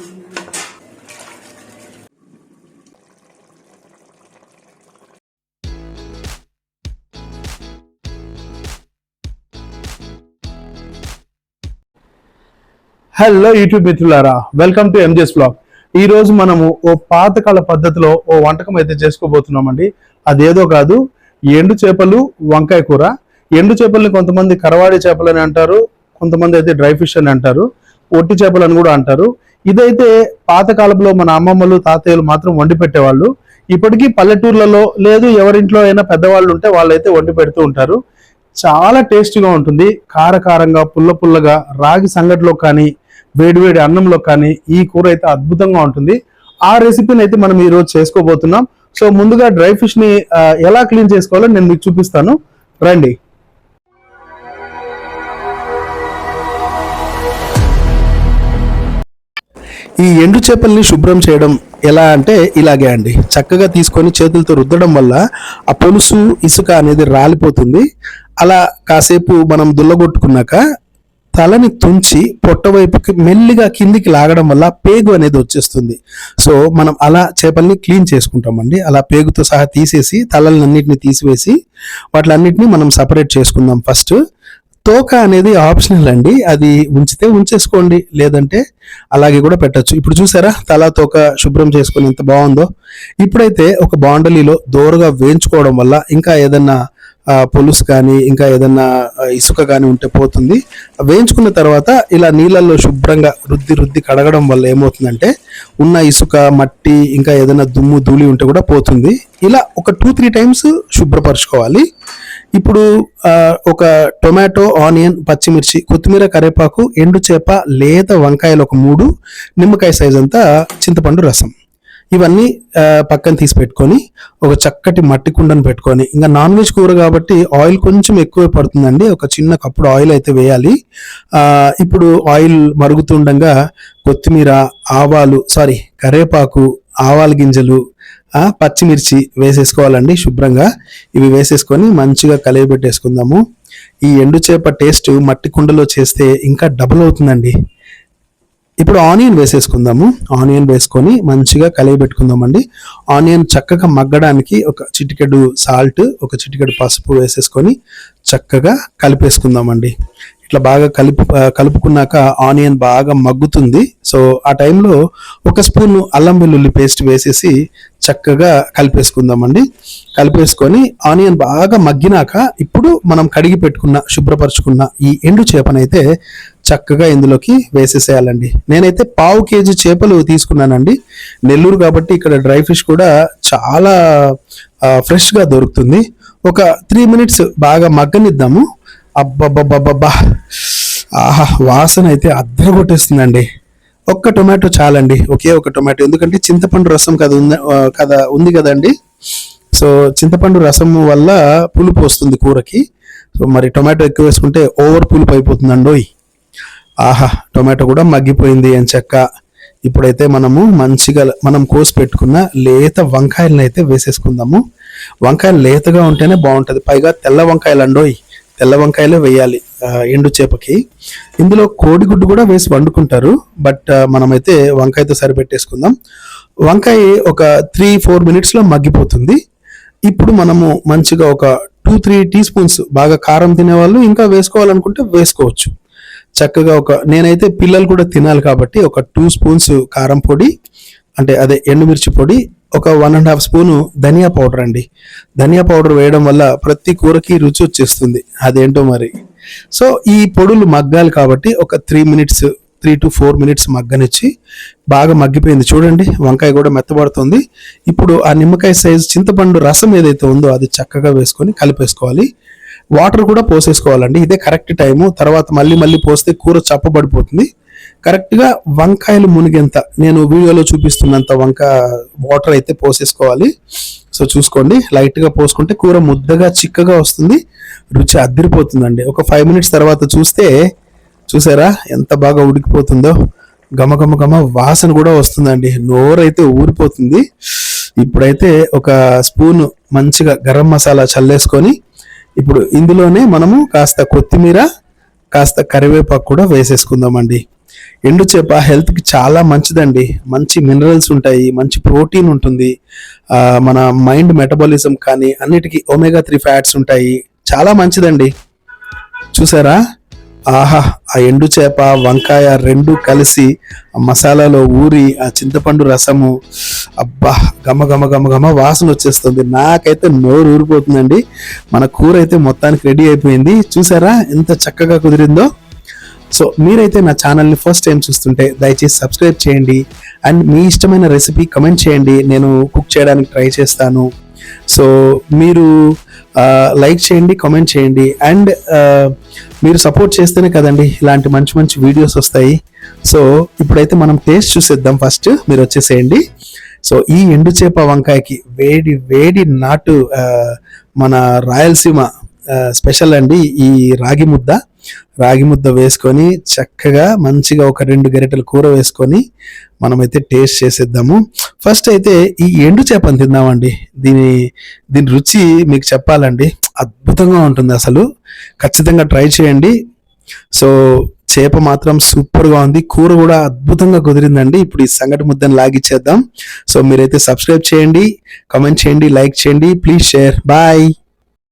Hello YouTube మిత్రులారా. Welcome to ఎంజెస్ blog ఈ రోజు మనము ఓ పాతకాల పద్ధతిలో ఓ వంటకం అయితే చేసుకోబోతున్నామండి. అదేదో కాదు ఎండు చేపలు వంకాయ కూర. ఎండు చేపల్ని కొంతమంది కరవాడి చేపలు అని అంటారు కొంతమంది అయితే డ్రై ఫిష్ అని అంటారు ఒట్టి చేపలు అని కూడా అంటారు. ఇదైతే పాతకాలంలో మన అమ్మమ్మలు తాతయ్యలు మాత్రం వండి పెట్టేవాళ్ళు. ఇప్పటికీ పల్లెటూర్లలో లేదు ఎవరింట్లో అయినా పెద్దవాళ్ళు ఉంటే వాళ్ళైతే వండి పెడుతూ ఉంటారు. చాలా టేస్టీగా ఉంటుంది. కారకారంగా పుల్ల పుల్లగా రాగి సంగటిలో కానీ వేడివేడి అన్నంలో కానీ ఈ కూర అయితే అద్భుతంగా ఉంటుంది. ఆ రెసిపీని అయితే మనం ఈరోజు చేసుకోబోతున్నాం. సో ముందుగా డ్రై ఫిష్ని ఎలా క్లీన్ చేసుకోవాలో నేను మీకు చూపిస్తాను. రండి. ఈ ఎండు చేపల్ని శుభ్రం చేయడం ఎలా అంటే ఇలాగే అండి. చక్కగా తీసుకొని చేతులతో రుద్దడం వల్ల ఆ పులుసు ఇసుక అనేది రాలిపోతుంది. అలా కాసేపు మనం దుల్లగొట్టుకున్నాక తలని తుంచి పొట్ట వైపుకి మెల్లిగా కిందికి లాగడం వల్ల పేగు అనేది వచ్చేస్తుంది. సో మనం అలా చేపల్ని క్లీన్ చేసుకుంటామండి. అలా పేగుతో సహా తీసేసి తలలన్నింటిని తీసివేసి వాటిలన్నింటినీ మనం సపరేట్ చేసుకుందాం ఫస్ట్. తోక అనేది ఆప్షనల్ అండి. అది ఉంచితే ఉంచేసుకోండి. లేదంటే అలాగే కూడా పెట్టచ్చు. ఇప్పుడు చూసారా? తల తోక శుభ్రం చేసుకుని ఎంత బాగుందో. ఇప్పుడైతే ఒక బాండలీలో దోరగా వేయించుకోవడం వల్ల ఇంకా ఏదన్నా పులుసు కానీ ఇంకా ఏదన్నా ఇసుక కానీ ఉంటే పోతుంది. వేయించుకున్న తర్వాత ఇలా నీళ్ళల్లో శుభ్రంగా రుద్ది రుద్ది కడగడం వల్ల ఏమవుతుందంటే ఉన్న ఇసుక మట్టి ఇంకా ఏదైనా దుమ్ము ధూళి ఉంటే కూడా పోతుంది. ఇలా ఒక టూ త్రీ టైమ్స్ శుభ్రపరచుకోవాలి. ఇప్పుడు ఒక టొమాటో ఆనియన్ పచ్చిమిర్చి కొత్తిమీర కరివేపాకు ఎండు చేప లేత వంకాయలు ఒక మూడు నిమ్మకాయ సైజ్ అంతా చింతపండు రసం. ఇవన్నీ పక్కన తీసి పెట్టుకొని ఒక చక్కటి మట్టి కుండను పెట్టుకొని ఇంకా నాన్ వెజ్ కూర కాబట్టి ఆయిల్ కొంచెం ఎక్కువ పడుతుందండి. ఒక చిన్న కప్పుడు ఆయిల్ అయితే వేయాలి. ఇప్పుడు ఆయిల్ మరుగుతుండగా కొత్తిమీర ఆవాలు సారీ కరేపాకు ఆవాల గింజలు ఆ, పచ్చిమిర్చి వేసేసుకోవాలండి శుభ్రంగా. ఇవి వేసేసుకొని మంచిగా కలియబెట్టేసుకుందాము ఈ ఎండు చేప టేస్ట్ మట్టి కుండలో చేస్తే ఇంకా డబుల్ అవుతుందండి. ఇప్పుడు ఆనియన్ వేసేసుకుందాము. ఆనియన్ వేసుకొని మంచిగా కలిగి పెట్టుకుందామండి. ఆనియన్ చక్కగా మగ్గడానికి ఒక చిటికెడు సాల్ట్ ఒక చిటికెడు పసుపు వేసేసుకొని చక్కగా కలిపేసుకుందామండి. ఇట్లా బాగా కలుపు కలుపుకున్నాక ఆనియన్ బాగా మగ్గుతుంది. సో ఆ టైంలో ఒక స్పూన్ అల్లం వెల్లుల్లి పేస్ట్ వేసేసి చక్కగా కలిపేసుకుందామండి. కలిపేసుకొని ఆనియన్ బాగా మగ్గినాక ఇప్పుడు మనం కడిగి పెట్టుకున్న శుభ్రపరచుకున్న ఈ ఎండు చేపనైతే చక్కగా ఇందులోకి వేసేసేయాలండి. నేనైతే పావు కేజీ చేపలు తీసుకున్నానండి. నెల్లూరు కాబట్టి ఇక్కడ డ్రై ఫిష్ కూడా చాలా ఫ్రెష్గా దొరుకుతుంది. ఒక త్రీ మినిట్స్ బాగా మగ్గనిద్దాము. అబ్బబ్బబ్బబ్బా ఆహా వాసన అయితే అద్దర కొట్టేస్తుందండి ఒక్క టొమాటో చాలండి ఒకే ఒక టొమాటో. ఎందుకంటే చింతపండు రసం కదా ఉంది కదా ఉంది కదండి. సో చింతపండు రసం వల్ల పులుపు వస్తుంది కూరకి. సో మరి టొమాటో ఎక్కువ వేసుకుంటే ఓవర్ పులుపు అయిపోతుందండోయ్. ఆహా టొమాటో కూడా మగ్గిపోయింది అని చెక్క. ఇప్పుడైతే మనము మంచిగా మనం కోసి పెట్టుకున్న లేత వంకాయలను అయితే వేసేసుకుందాము. వంకాయలు లేతగా ఉంటేనే బాగుంటుంది. పైగా తెల్ల వంకాయలు అండోయ్ తెల్ల వంకాయలో వేయాలి ఎండు చేపకి. ఇందులో కోడిగుడ్డు కూడా వేసి వండుకుంటారు బట్ మనమైతే వంకాయతో సరిపెట్టేసుకుందాం. వంకాయ ఒక త్రీ ఫోర్ మినిట్స్లో మగ్గిపోతుంది. ఇప్పుడు మనము మంచిగా ఒక టూ త్రీ టీ స్పూన్స్ బాగా కారం తినేవాళ్ళు ఇంకా వేసుకోవాలనుకుంటే వేసుకోవచ్చు. చక్కగా ఒక నేనైతే పిల్లలు కూడా తినాలి కాబట్టి ఒక టూ స్పూన్స్ కారం పొడి అంటే అదే ఎండుమిర్చి పొడి ఒక వన్ అండ్ హాఫ్ స్పూను ధనియా పౌడర్ అండి. ధనియా పౌడర్ వేయడం వల్ల ప్రతి కూరకి రుచి వచ్చేస్తుంది. అదేంటో మరి? సో ఈ పొడులు మగ్గాలి కాబట్టి ఒక three minutes three to four minutes మగ్గనిచ్చి బాగా మగ్గిపోయింది. చూడండి వంకాయ కూడా మెత్తబడుతుంది. ఇప్పుడు ఆ నిమ్మకాయ సైజ్ చింతపండు రసం ఏదైతే ఉందో అది చక్కగా వేసుకొని కలిపేసుకోవాలి. వాటర్ కూడా పోసేసుకోవాలండి. ఇదే కరెక్ట్ టైము తర్వాత మళ్ళీ మళ్ళీ పోస్తే కూర చప్పబడిపోతుంది. కరెక్ట్గా వంకాయలు మునిగేంత నేను వీడియోలో చూపిస్తున్నంత వంక వాటర్ అయితే పోసేసుకోవాలి. సో చూసుకోండి లైట్గా పోసుకుంటే కూర ముద్దగా చిక్కగా వస్తుంది. రుచి అద్దరిపోతుందండి. ఒక ఫైవ్ మినిట్స్ తర్వాత చూస్తే చూసారా ఎంత బాగా ఉడికిపోతుందో? గమ గమ గమ వాసన కూడా వస్తుందండి. నోరైతే ఊరిపోతుంది. ఇప్పుడైతే ఒక స్పూన్ మంచిగా గరం మసాలా చల్లేసుకొని ఇప్పుడు ఇందులోనే మనము కాస్త కొత్తిమీర కాస్త కరివేపాకు కూడా వేసేసుకుందామండి. ఎండు చేప హెల్త్కి చాలా మంచిదండి. మంచి మినరల్స్ ఉంటాయి మంచి ప్రోటీన్ ఉంటుంది. ఆ, మన మైండ్ మెటబాలిజం కానీ అన్నిటికీ ఒమేగా త్రీ ఫ్యాట్స్ ఉంటాయి. చాలా మంచిదండి. చూసారా? ఆహా ఆ ఎండు చేప వంకాయ రెండు కలిసి ఆ మసాలాలో ఊరి ఆ చింతపండు రసము. అబ్బా గమ గమ గమ గమ వాసన వచ్చేస్తుంది. నాకైతే నోరు ఊరిపోతుందండి. మన కూర అయితే మొత్తానికి రెడీ అయిపోయింది. చూసారా? ఎంత చక్కగా కుదిరిందో. సో మీరైతే నా ఛానల్ని ఫస్ట్ టైం చూస్తుంటే దయచేసి సబ్స్క్రైబ్ చేయండి అండ్ మీ ఇష్టమైన రెసిపీ కమెంట్ చేయండి. నేను కుక్ చేయడానికి ట్రై చేస్తాను. సో మీరు లైక్ చేయండి కామెంట్ చేయండి. అండ్ మీరు సపోర్ట్ చేస్తేనే కదండి ఇలాంటి మంచి మంచి వీడియోస్ వస్తాయి. సో ఇప్పుడైతే మనం టేస్ట్ చూసేద్దాం ఫస్ట్. మీరు వచ్చేసేయండి. సో ఈ ఎండు చేప వంకాయకి వేడి వేడి నాటు మన రాయలసీమ స్పెషల్ అండి ఈ రాగి ముద్ద. రాగి ముద్ద వేసుకొని చక్కగా మంచిగా ఒక రెండు గరిటెల కూర వేసుకొని మనమైతే టేస్ట్ చేసేద్దాము. ఫస్ట్ అయితే ఈ ఎండు చేపను తిందామండి. దీని దీని రుచి మీకు చెప్పాలండి. అద్భుతంగా ఉంటుంది అసలు. ఖచ్చితంగా ట్రై చేయండి. సో చేప మాత్రం సూపర్గా ఉంది. కూర కూడా అద్భుతంగా కుదిరిందండి. ఇప్పుడు ఈ సంగటి ముద్దను లాగిచ్చేద్దాం. సో మీరైతే సబ్స్క్రైబ్ చేయండి కామెంట్ చేయండి లైక్ చేయండి. Please share bye